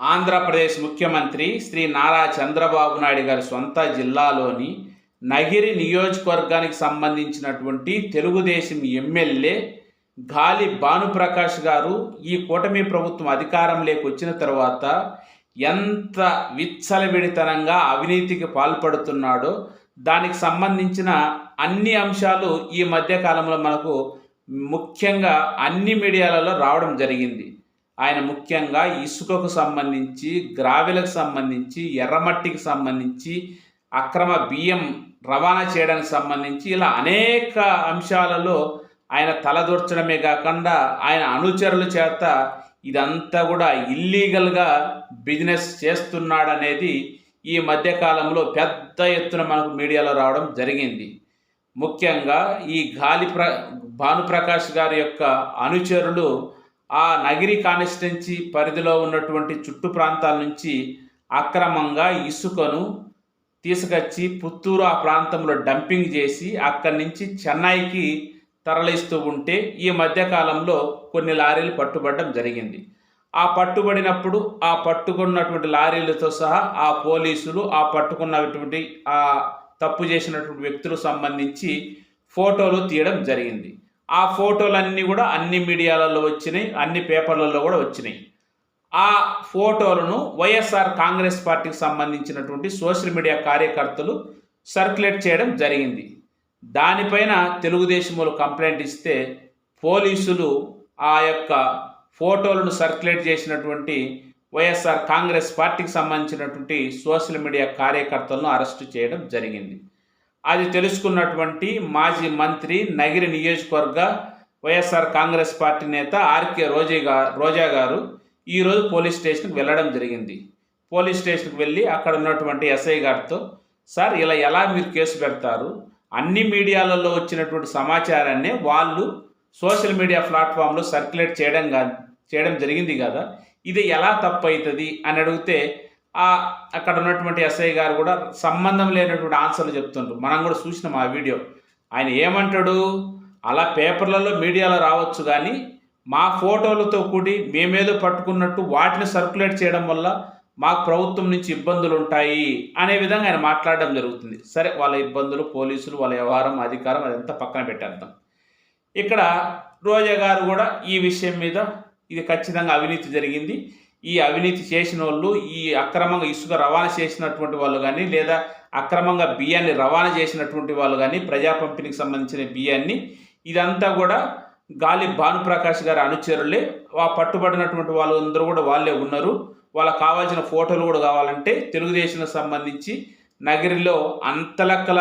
ఆంధ్రప్రదేశ్ ముఖ్యమంత్రి శ్రీ నారా చంద్రబాబు నాయుడు గారి సొంత జిల్లాలోని నగిరి నియోజకవర్గానికి సంబంధించినటువంటి తెలుగుదేశం ఎమ్మెల్యే గాలి భానుప్రకాష్ గారు ఈ కూటమి ప్రభుత్వం అధికారంలోకి వచ్చిన తర్వాత ఎంత విచ్చలవిడితనంగా అవినీతికి పాల్పడుతున్నాడో దానికి సంబంధించిన అన్ని అంశాలు ఈ మధ్యకాలంలో మనకు ముఖ్యంగా అన్ని మీడియాలలో రావడం జరిగింది. ఆయన ముఖ్యంగా ఇసుకకు సంబంధించి గ్రావెలకు సంబంధించి ఎర్రమట్టికి సంబంధించి అక్రమ బియ్యం రవాణా చేయడానికి సంబంధించి ఇలా అనేక అంశాలలో ఆయన తలదూర్చడమే కాకుండా ఆయన అనుచరుల చేత ఇదంతా కూడా ఇల్లీగల్గా బిజినెస్ చేస్తున్నాడనేది ఈ మధ్యకాలంలో పెద్ద ఎత్తున మనకు మీడియాలో రావడం జరిగింది. ముఖ్యంగా ఈ గాలి ప్ర భానుప్రకాష్ గారి యొక్క అనుచరులు ఆ నగిరి కాన్స్టిట్యున్సీ పరిధిలో ఉన్నటువంటి చుట్టు ప్రాంతాల నుంచి అక్రమంగా ఇసుకను తీసుకొచ్చి పుత్తూరు ఆ ప్రాంతంలో డంపింగ్ చేసి అక్కడి నుంచి చెన్నైకి తరలిస్తూ ఉంటే ఈ మధ్యకాలంలో కొన్ని లారీలు పట్టుబడడం జరిగింది. ఆ పట్టుబడినప్పుడు ఆ పట్టుకున్నటువంటి లారీలతో సహా ఆ పోలీసులు ఆ పట్టుకున్నటువంటి ఆ తప్పు చేసినటువంటి వ్యక్తులకు సంబంధించి ఫోటోలు తీయడం జరిగింది. ఆ ఫోటోలన్నీ కూడా అన్ని మీడియాలలో వచ్చినాయి అన్ని పేపర్లలో కూడా వచ్చినాయి. ఆ ఫోటోలను వైఎస్ఆర్ కాంగ్రెస్ పార్టీకి సంబంధించినటువంటి సోషల్ మీడియా కార్యకర్తలు సర్క్యులేట్ చేయడం జరిగింది. దానిపైన తెలుగుదేశం వాళ్ళు కంప్లైంట్ ఇస్తే పోలీసులు ఆ యొక్క ఫోటోలను సర్క్యులేట్ చేసినటువంటి వైఎస్ఆర్ కాంగ్రెస్ పార్టీకి సంబంధించినటువంటి సోషల్ మీడియా కార్యకర్తలను అరెస్టు చేయడం జరిగింది. అది తెలుసుకున్నటువంటి మాజీ మంత్రి నగిరి నియోజకవర్గ వైఎస్ఆర్ కాంగ్రెస్ పార్టీ నేత ఆర్కే రోజే గా రోజా గారు ఈరోజు పోలీస్ స్టేషన్కి వెళ్ళడం జరిగింది. పోలీస్ స్టేషన్కి వెళ్ళి అక్కడ ఉన్నటువంటి ఎస్ఐ గారితో సార్ ఇలా ఎలా మీరు కేసు పెడతారు? అన్ని మీడియాలలో వచ్చినటువంటి సమాచారాన్ని వాళ్ళు సోషల్ మీడియా ప్లాట్ఫామ్లో సర్క్యులేట్ చేయడం చేయడం జరిగింది కదా? ఇది ఎలా తప్పు అవుతుంది అని అడిగితే అక్కడ ఉన్నటువంటి ఎస్ఐ గారు కూడా సంబంధం లేనటువంటి ఆన్సర్లు చెప్తుండ్రు. మనం కూడా చూసినాం ఆ వీడియో. ఆయన ఏమంటాడు? అలా పేపర్లలో మీడియాలో రావచ్చు కానీ మా ఫోటోలతో కూడి మేమేదో పట్టుకున్నట్టు వాటిని సర్క్యులేట్ చేయడం వల్ల మాకు ప్రభుత్వం నుంచి ఇబ్బందులు ఉంటాయి అనే విధంగా ఆయన మాట్లాడడం జరుగుతుంది. సరే వాళ్ళ ఇబ్బందులు పోలీసులు వాళ్ళ వ్యవహారం అధికారం అదంతా పక్కన పెట్టేద్దాం. ఇక్కడ రోజా గారు కూడా ఈ విషయం మీద ఇది ఖచ్చితంగా అవినీతి జరిగింది. ఈ అవినీతి చేసిన వాళ్ళు ఈ అక్రమంగా ఇసుక రవాణా చేసినటువంటి వాళ్ళు కానీ లేదా అక్రమంగా బియ్యాన్ని రవాణా చేసినటువంటి వాళ్ళు కానీ ప్రజా పంపిణీకి సంబంధించిన బియ్యాన్ని ఇదంతా కూడా గాలి భానుప్రకాష్ గారి అనుచరులే ఆ పట్టుబడినటువంటి వాళ్ళందరూ కూడా వాళ్ళే ఉన్నారు. వాళ్ళకి కావాల్సిన ఫోటోలు కూడా కావాలంటే తెలుగుదేశం సంబంధించి నగరిలో అంతలక్కల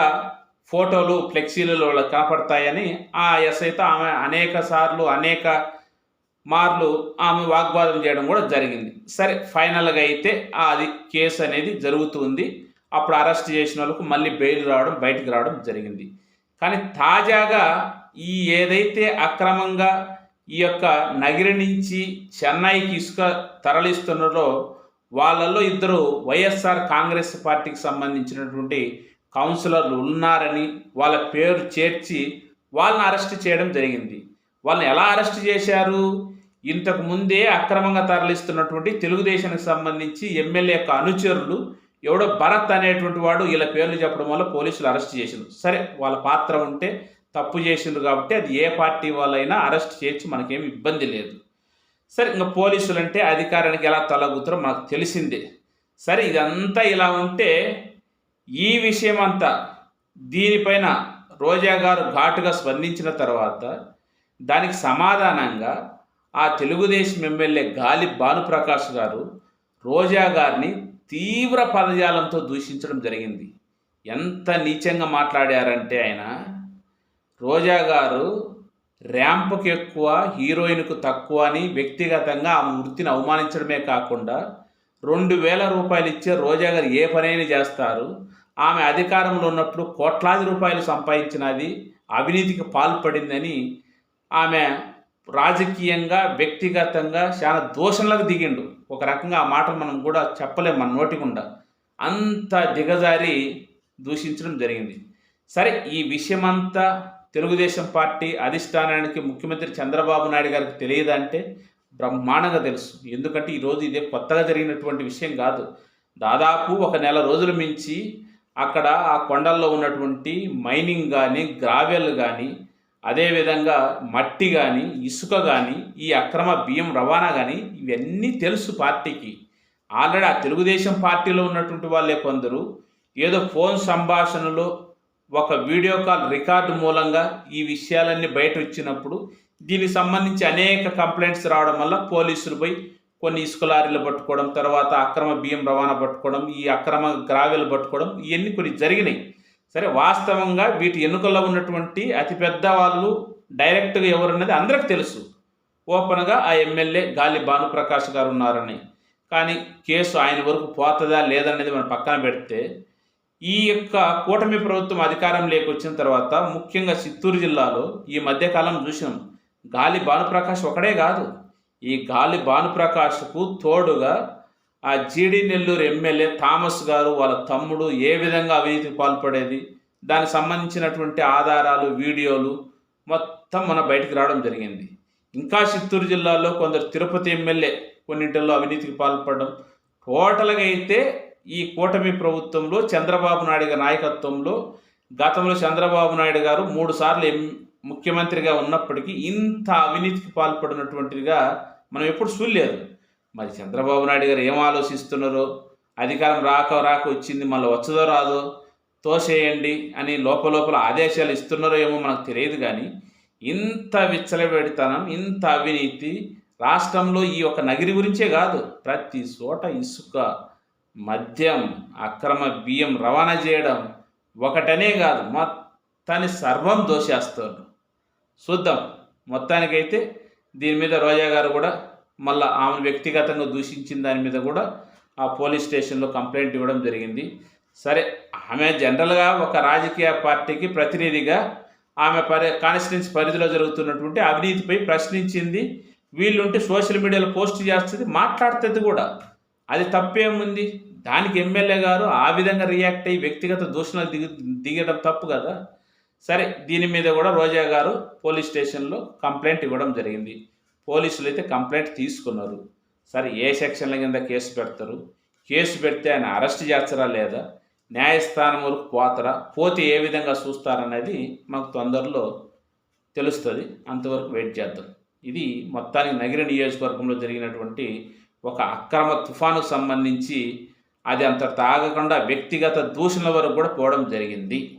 ఫోటోలు ఫ్లెక్సీలలో కనపడతాయని ఆ ఎస్ అయితే ఆమె అనేక సార్లు అనేక మార్లు ఆమె వాగ్వాదం చేయడం కూడా జరిగింది. సరే ఫైనల్గా అయితే అది కేసు అనేది జరుగుతుంది. అప్పుడు అరెస్ట్ చేసిన వాళ్ళకు మళ్ళీ బెయిల్ రావడం బయటకు రావడం జరిగింది. కానీ తాజాగా ఈ ఏదైతే అక్రమంగా ఈ యొక్క నగిరి నుంచి చెన్నైకి ఇసుక తరలిస్తున్నారో వాళ్ళల్లో ఇద్దరు వైఎస్ఆర్ కాంగ్రెస్ పార్టీకి సంబంధించినటువంటి కౌన్సిలర్లు ఉన్నారని వాళ్ళ పేరు చేర్చి వాళ్ళని అరెస్ట్ చేయడం జరిగింది. వాళ్ళని ఎలా అరెస్ట్ చేశారు? ఇంతకు ముందే అక్రమంగా తరలిస్తున్నటువంటి తెలుగుదేశానికి సంబంధించి ఎమ్మెల్యే యొక్క అనుచరులు ఎవడో భరత్ అనేటువంటి వాడు వీళ్ళ పేర్లు చెప్పడం వల్ల పోలీసులు అరెస్ట్ చేసిండ్రు. సరే వాళ్ళ పాత్ర ఉంటే తప్పు చేసిండ్రు కాబట్టి అది ఏ పార్టీ వాళ్ళైనా అరెస్ట్ చేయొచ్చు మనకేం ఇబ్బంది లేదు. సరే ఇంకా పోలీసులు అంటే అధికారానికి ఎలా తొలగుతారో మనకు తెలిసిందే. సరే ఇదంతా ఇలా ఉంటే ఈ విషయం అంతా దీనిపైన రోజా గారు ఘాటుగా స్పందించిన తర్వాత దానికి సమాధానంగా ఆ తెలుగుదేశం ఎమ్మెల్యే గాలి భానుప్రకాష్ గారు రోజా గారిని తీవ్ర పదజాలంతో దూషించడం జరిగింది. ఎంత నీచంగా మాట్లాడారంటే ఆయన రోజా గారు ర్యాంప్కి ఎక్కువ హీరోయిన్కు తక్కువ అని వ్యక్తిగతంగా ఆమె వృత్తిని అవమానించడమే కాకుండా రెండు వేల రూపాయలు ఇచ్చే రోజా గారు ఏ పనైనా చేస్తారు. ఆమె అధికారంలో ఉన్నప్పుడు కోట్లాది రూపాయలు సంపాదించినది అవినీతికి పాల్పడిందని ఆమె రాజకీయంగా వ్యక్తిగతంగా చాలా దోషణలకు దిగిండు. ఒక రకంగా ఆ మాటలు మనం కూడా చెప్పలేం మన నోటికుండా. అంత దిగజారి దూషించడం జరిగింది. సరే ఈ విషయమంతా తెలుగుదేశం పార్టీ అధిష్టానానికి ముఖ్యమంత్రి చంద్రబాబు నాయుడు గారికి తెలియదంటే బ్రహ్మాండంగా తెలుసు. ఎందుకంటే ఈరోజు ఇదే కొత్తగా జరిగినటువంటి విషయం కాదు. దాదాపు ఒక నెల రోజుల మించి అక్కడ ఆ కొండల్లో ఉన్నటువంటి మైనింగ్ కానీ గ్రావెల్ కానీ అదేవిధంగా మట్టి కానీ ఇసుక కానీ ఈ అక్రమ బియ్యం రవాణా కానీ ఇవన్నీ తెలుసు పార్టీకి. ఆల్రెడీ ఆ తెలుగుదేశం పార్టీలో ఉన్నటువంటి వాళ్ళే కొందరు. ఏదో ఫోన్ సంభాషణలో ఒక వీడియో కాల్ రికార్డు మూలంగా ఈ విషయాలన్నీ బయట వచ్చినప్పుడు దీనికి సంబంధించి అనేక కంప్లైంట్స్ రావడం వల్ల పోలీసులు పోయి కొన్ని ఇసుక లారీలు పట్టుకోవడం తర్వాత అక్రమ బియ్యం రవాణా పట్టుకోవడం ఈ అక్రమ గ్రావెలు పట్టుకోవడం ఇవన్నీ కొన్ని జరిగినాయి. సరే వాస్తవంగా వీటి ఎన్నికల్లో ఉన్నటువంటి అతిపెద్ద వాళ్ళు డైరెక్ట్గా ఎవరన్నది అందరికి తెలుసు. ఓపెన్గా ఆ ఎమ్మెల్యే గాలి భానుప్రకాష్ గారు ఉన్నారని కానీ కేసు ఆయన వరకు పోతుందా లేదనేది మనం పక్కన పెడితే ఈ యొక్క కూటమి ప్రభుత్వం అధికారం లేకొచ్చిన తర్వాత ముఖ్యంగా చిత్తూరు జిల్లాలో ఈ మధ్యకాలం చూసినాం. గాలి భానుప్రకాష్ ఒకడే కాదు. ఈ గాలి భానుప్రకాష్కు తోడుగా ఆ జీడి నెల్లూరు ఎమ్మెల్యే థామస్ గారు వాళ్ళ తమ్ముడు ఏ విధంగా అవినీతికి పాల్పడేది దానికి సంబంధించినటువంటి ఆధారాలు వీడియోలు మొత్తం మన బయటికి రావడం జరిగింది. ఇంకా చిత్తూరు జిల్లాలో కొందరు తిరుపతి ఎమ్మెల్యే కొన్నింటిల్లో అవినీతికి పాల్పడడం. టోటల్గా అయితే ఈ కూటమి ప్రభుత్వంలో చంద్రబాబు నాయుడు నాయకత్వంలో గతంలో చంద్రబాబు నాయుడు గారు మూడు సార్లు ఎం ముఖ్యమంత్రిగా ఉన్నప్పటికీ ఇంత అవినీతికి పాల్పడినటువంటిదిగా మనం ఎప్పుడు చూడలేదు. మరి చంద్రబాబు నాయుడు గారు ఏం ఆలోచిస్తున్నారో అధికారం రాక రాక వచ్చింది మళ్ళీ వచ్చదో రాదో తోసేయండి అని లోపల ఆదేశాలు ఇస్తున్నారో ఏమో మనకు తెలియదు కానీ ఇంత విచ్చలబెడితనం ఇంత అవినీతి రాష్ట్రంలో ఈ ఒక నగిరి గురించే కాదు ప్రతి చోట ఇసుక మద్యం అక్రమ బియ్యం రవాణా చేయడం ఒకటనే కాదు మొత్తాన్ని సర్వం దోషేస్తారు చూద్దాం మొత్తానికైతే దీని మీద రోజా గారు కూడా మళ్ళీ ఆమె వ్యక్తిగతంగా దూషించిన దాని మీద కూడా ఆ పోలీస్ స్టేషన్లో కంప్లైంట్ ఇవ్వడం జరిగింది. సరే ఆమె జనరల్గా ఒక రాజకీయ పార్టీకి ప్రతినిధిగా ఆమె పరి కాన్స్టిట్యున్సీ పరిధిలో జరుగుతున్నటువంటి అవినీతిపై ప్రశ్నించింది. వీళ్ళుంటే సోషల్ మీడియాలో పోస్ట్ చేస్తుంది మాట్లాడుతుంది కూడా. అది తప్పేముంది? దానికి ఎమ్మెల్యే గారు ఆ విధంగా రియాక్ట్ అయ్యి వ్యక్తిగత దూషణలు దిగు దిగడం తప్పు కదా? సరే దీని మీద కూడా రోజా గారు పోలీస్ స్టేషన్లో కంప్లైంట్ ఇవ్వడం జరిగింది. పోలీసులు అయితే కంప్లైంట్ తీసుకున్నారు. సరే ఏ సెక్షన్ల కింద కేసు పెడతారు? కేసు పెడితే ఆయన అరెస్ట్ చేస్తారా లేదా? న్యాయస్థానం వరకు పోతారా? పోతే ఏ విధంగా చూస్తారనేది మాకు తొందరలో తెలుస్తుంది. అంతవరకు వెయిట్ చేద్దాం. ఇది మొత్తానికి నగిరి నియోజకవర్గంలో జరిగినటువంటి ఒక అక్రమ తుఫానుకు సంబంధించి అది అంత తాగకుండా వ్యక్తిగత దూషణల వరకు కూడా పోవడం జరిగింది.